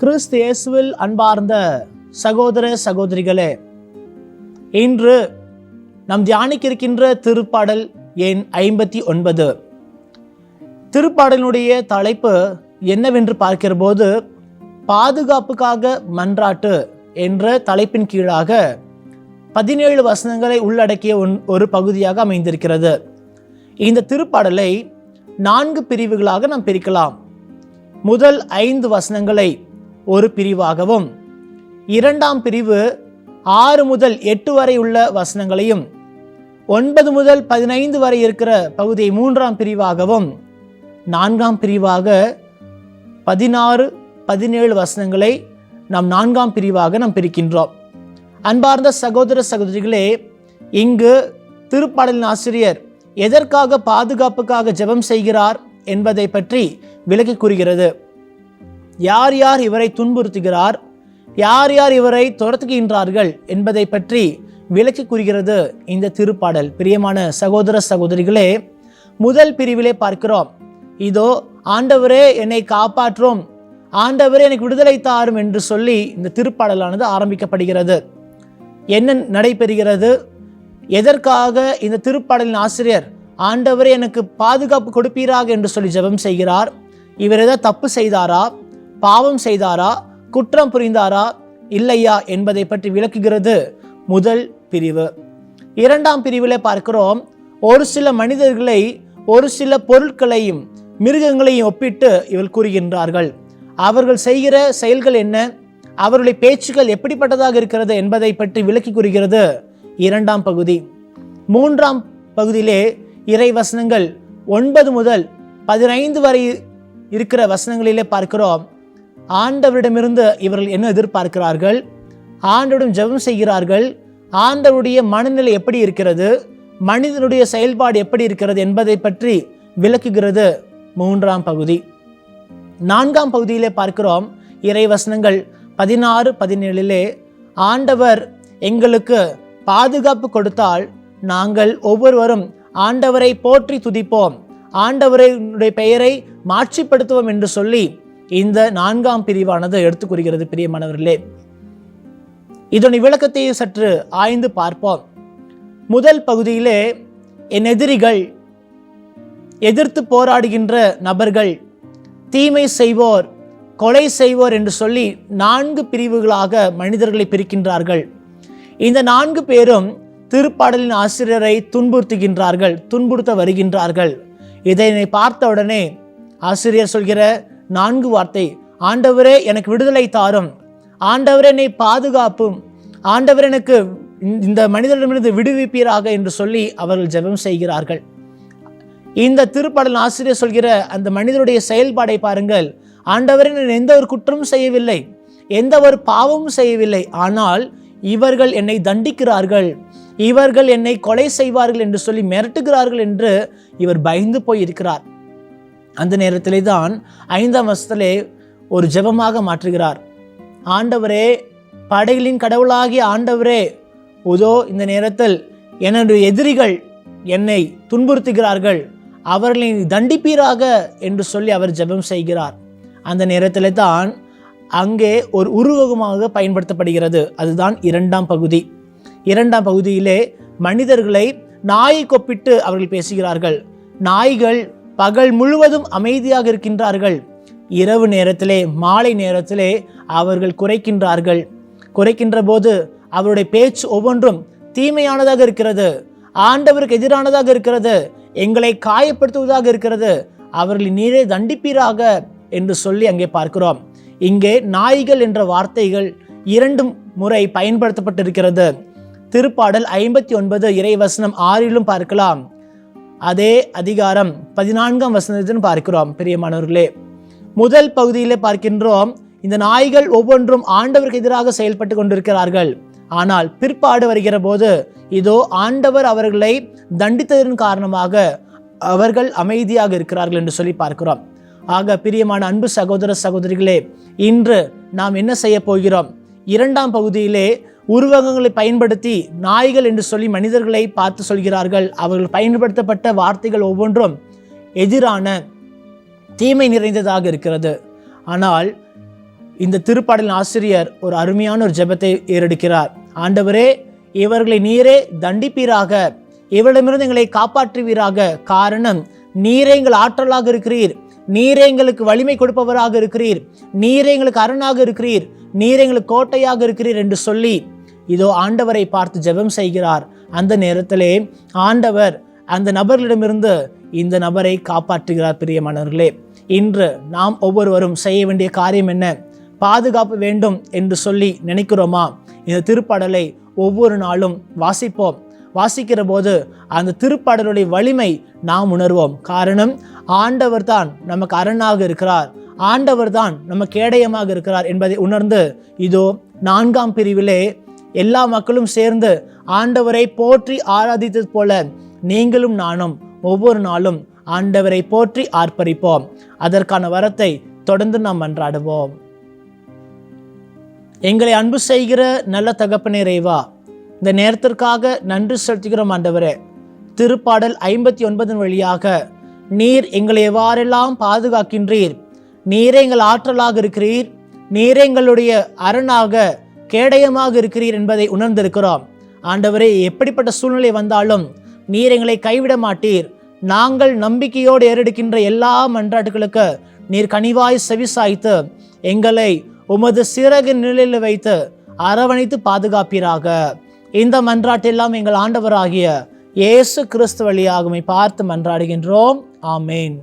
கிறிஸ்து இயேசுவில் அன்பார்ந்த சகோதர சகோதரிகளே இன்று நாம் தியானிக்க இருக்கின்ற திருப்பாடல் எண் ஐம்பத்தி ஒன்பது. திருப்பாடலினுடைய தலைப்பு என்னவென்று பார்க்கிற போது பாதுகாப்புக்காக மன்றாட்டு என்ற தலைப்பின் கீழாக பதினேழு வசனங்களை உள்ளடக்கிய ஒன்- ஒரு பகுதியாக அமைந்திருக்கிறது. இந்த திருப்பாடலை நான்கு பிரிவுகளாக நாம் பிரிக்கலாம். முதல் ஐந்து வசனங்களை ஒரு பிரிவாகவும். இரண்டாம் பிரிவு ஆறு முதல் எட்டு வரை உள்ள வசனங்களையும் ஒன்பது முதல் பதினைந்து வரை இருக்கிற பகுதியை மூன்றாம் பிரிவாகவும் நான்காம் பிரிவாக பதினாறு பதினேழு வசனங்களை நாம் நான்காம் பிரிவாக நாம் பிரிக்கின்றோம். அன்பார்ந்த சகோதர சகோதரிகளே இங்கு திருப்பாடலின் ஆசிரியர் எதற்காக பாதுகாப்புக்காக ஜெபம் செய்கிறார் என்பதை பற்றி விளக்கி கூறுகிறது. யார் யார் இவரை துன்புறுத்துகிறார்? யார் யார் இவரை துரத்துகின்றார்கள்? என்பதை பற்றி விளக்கி கூறுகிறது இந்த திருப்பாடல். பிரியமான சகோதர சகோதரிகளே முதல் பிரிவிலே பார்க்கிறோம். இதோ ஆண்டவரே என்னை காப்பாற்றும் ஆண்டவரே எனக்கு விடுதலை தாரும் என்று சொல்லி இந்த திருப்பாடலானது ஆரம்பிக்கப்படுகிறது. என்ன நடைபெறுகிறது? எதற்காக இந்த திருப்பாடலின் ஆசிரியர் ஆண்டவரே எனக்கு பாதுகாப்பு கொடுப்பீராக என்று சொல்லி ஜெபம் செய்கிறார்? இவர் ஏதாவது தப்பு செய்தாரா? பாவம் செய்தாரா? குற்றம் புரிந்தாரா? இல்லையா என்பதை பற்றி விளக்குகிறது முதல் பிரிவு. இரண்டாம் பிரிவில் பார்க்கிறோம் ஒரு சில மனிதர்களை ஒரு சில பொருட்களையும் மிருகங்களையும் ஒப்பிட்டு இவள் கூறுகின்றார்கள். அவர்கள் செய்கிற செயல்கள் என்ன? அவருடைய பேச்சுகள் எப்படிப்பட்டதாக இருக்கிறது என்பதை பற்றி விளக்கி கூறுகிறது இரண்டாம் பகுதி. மூன்றாம் பகுதியிலே இறை வசனங்கள் ஒன்பது முதல் பதினைந்து வரை இருக்கிற வசனங்களிலே பார்க்கிறோம் ஆண்டவரிடமிருந்து இவர்கள் என்ன எதிர்பார்க்கிறார்கள்? ஆண்டவரிடம் ஜெபம் செய்கிறார்கள். ஆண்டவருடைய மனநிலை எப்படி இருக்கிறது? மனிதனுடைய செயல்பாடு எப்படி இருக்கிறது என்பதை பற்றி விளக்குகிறது மூன்றாம் பகுதி. நான்காம் பகுதியிலே பார்க்கிறோம். இறை வசனங்கள் பதினாறு பதினேழிலே ஆண்டவர் எங்களுக்கு பாதுகாப்பு கொடுத்தால் நாங்கள் ஒவ்வொருவரும் ஆண்டவரை போற்றி துதிப்போம். ஆண்டவருடைய பெயரை மாற்றிப்படுத்துவோம் என்று சொல்லி இந்த நான்காம் பிரிவானது எடுத்துக் கூறுகிறது பிரியமானவர்களே. இதனுடைய விளக்கத்தை சற்று ஆய்ந்து பார்ப்போம். முதல் பகுதியிலே என் எதிரிகள் எதிர்த்து போராடுகின்ற நபர்கள் தீமை செய்வோர் கொலை செய்வோர் என்று சொல்லி நான்கு பிரிவுகளாக மனிதர்களை பிரிக்கின்றார்கள். இந்த நான்கு பேரும் திருப்பாடலின் ஆசிரியரை துன்புறுத்துகின்றார்கள் துன்புறுத்த வருகின்றார்கள். இதனை பார்த்த உடனே ஆசிரியர் சொல்கிற நான்கு வார்த்தை. ஆண்டவரே எனக்கு விடுதலை தாரும். ஆண்டவரே என்னை பாதுகாப்பும். ஆண்டவர் எனக்கு இந்த மனிதனிடமிருந்து விடுவிப்பீராக என்று சொல்லி அவர்கள் ஜெபம் செய்கிறார்கள். இந்த திருப்பாடல் ஆசிரியர் சொல்கிற அந்த மனிதனுடைய செயல்பாடை பாருங்கள். ஆண்டவரே நான் எந்த ஒரு குற்றமும் செய்யவில்லை. எந்த ஒரு பாவமும் செய்யவில்லை. ஆனால் இவர்கள் என்னை தண்டிக்கிறார்கள். இவர்கள் என்னை கொலை செய்வார்கள் என்று சொல்லி மிரட்டுகிறார்கள் என்று இவர் பயந்து போய் இருக்கிறார் அந்த நேரத்திலே தான் ஐந்தாம் வருஷத்திலே ஒரு ஜெபமாக மாற்றுகிறார். ஆண்டவரே படைகளின் கடவுளாகிய ஆண்டவரே உதோ இந்த நேரத்தில் எனது எதிரிகள் என்னை துன்புறுத்துகிறார்கள். அவர்களை தண்டிப்பீராக என்று சொல்லி அவர் ஜெபம் செய்கிறார். அந்த நேரத்தில் தான் அங்கே ஒரு உருவகமாக பயன்படுத்தப்படுகிறது. அதுதான் இரண்டாம் பகுதி. இரண்டாம் பகுதியிலே மனிதர்களை நாயை கொப்பிட்டு அவர்கள் பேசுகிறார்கள். நாய்கள் பகல் முழுவதும் அமைதியாக இருக்கின்றார்கள். இரவு நேரத்திலே மாலை நேரத்திலே அவர்கள் குறைக்கின்றார்கள். குறைக்கின்ற போது அவருடைய பேச்சு ஒவ்வொன்றும் தீமையானதாக இருக்கிறது. ஆண்டவருக்கு எதிரானதாக இருக்கிறது. எங்களை காயப்படுத்துவதாக இருக்கிறது. அவர்களை நீரே தண்டிப்பீராக என்று சொல்லி அங்கே பார்க்கிறோம். இங்கே நாய்கள் என்ற வார்த்தைகள் இரண்டு முறை பயன்படுத்தப்பட்டிருக்கிறது. திருப்பாடல் ஐம்பத்தி ஒன்பது இறைவசனம் ஆறிலும் பார்க்கலாம். அதே அதிகாரம் பதினான்காம் வசனத்திலும் பார்க்கிறோம் பிரியமானவர்களே. முதல் பகுதியிலே பார்க்கின்றோம் இந்த நாய்கள் ஒவ்வொன்றும் ஆண்டவருக்கு எதிராக செயல்பட்டு கொண்டிருக்கிறார்கள். ஆனால் பிற்பாடு வருகிற போது இதோ ஆண்டவர் அவர்களை தண்டித்ததன் காரணமாக அவர்கள் அமைதியாக இருக்கிறார்கள் என்று சொல்லி பார்க்கிறோம். ஆக பிரியமான அன்பு சகோதர சகோதரிகளே இன்று நாம் என்ன செய்ய போகிறோம்? இரண்டாம் பகுதியிலே உருவகங்களை பயன்படுத்தி நாய்கள் என்று சொல்லி மனிதர்களை பார்த்து சொல்கிறார்கள். அவர்கள் பயன்படுத்தப்பட்ட வார்த்தைகள் ஒவ்வொன்றும் எதிரான தீமை நிறைந்ததாக இருக்கிறது. ஆனால் இந்த திருப்பாடலின் ஆசிரியர் ஒரு அருமையான ஒரு ஜெபத்தை ஏறெடுக்கிறார். ஆண்டவரே இவர்களை நீரே தண்டிப்பீராக. இவரிடமிருந்து எங்களை காப்பாற்றுவீராக. காரணம் நீரே எங்கள் ஆற்றலாக இருக்கிறீர். நீரே எங்களுக்கு வலிமை கொடுப்பவராக இருக்கிறீர். நீரே எங்களுக்கு அரணாக இருக்கிறீர். நீரே எங்களுக்கு கோட்டையாக இருக்கிறீர் என்று சொல்லி இதோ ஆண்டவரை பார்த்து ஜெபம் செய்கிறார். அந்த நேரத்திலே ஆண்டவர் அந்த நபர்களிடமிருந்து இந்த நபரை காப்பாற்றுகிறார் பிரியமானவர்களே இன்று நாம் ஒவ்வொருவரும் செய்ய வேண்டிய காரியம் என்ன? பாதுகாப்பு வேண்டும் என்று சொல்லி நினைக்கிறோமா? இந்த திருப்பாடலை ஒவ்வொரு நாளும் வாசிப்போம். வாசிக்கிற போது அந்த திருப்பாடலுடைய வலிமை நாம் உணர்வோம். காரணம் ஆண்டவர் தான் நமக்கு அரணாக இருக்கிறார். ஆண்டவர் தான் நம்ம கேடயமாக இருக்கிறார் என்பதை உணர்ந்து இதோ நான்காம் பிரிவிலே எல்லா மக்களும் சேர்ந்து ஆண்டவரை போற்றி ஆராதித்தது போல நீங்களும் நானும் ஒவ்வொரு நாளும் ஆண்டவரை போற்றி ஆர்ப்பரிப்போம். அதற்கான வரத்தை தொடர்ந்து நாம் மன்றாடுவோம் எங்களை அன்பு செய்கிற நல்ல தகப்பனே ரேவா இந்த நேரத்திற்காக நன்றி செலுத்துகிறோம் ஆண்டவரே. திருப்பாடல் ஐம்பத்தி ஒன்பதன் வழியாக நீர் எங்களை எவ்வாறெல்லாம் பாதுகாக்கின்றீர்? நீரே எங்கள் ஆற்றலாக இருக்கிறீர். நீரே எங்களுடைய அரணாக கேடயமாக இருக்கிறீர் என்பதை உணர்ந்திருக்கிறோம். ஆண்டவரே எப்படிப்பட்ட சூழ்நிலை வந்தாலும் நீர் எங்களை கைவிட மாட்டீர். நாங்கள் நம்பிக்கையோடு ஏறெடுக்கின்ற எல்லா மன்றாட்டுகளுக்கு நீர் கனிவாய் செவிசாய்த்து எங்களை உமது சிறகு நிலையில் வைத்து அரவணைத்து பாதுகாப்பீராக. இந்த மன்றாட்டெல்லாம் எங்கள் ஆண்டவராகிய இயேசு கிறிஸ்து வழியாகுமை பார்த்து மன்றாடுகின்றோம். ஆமேன்.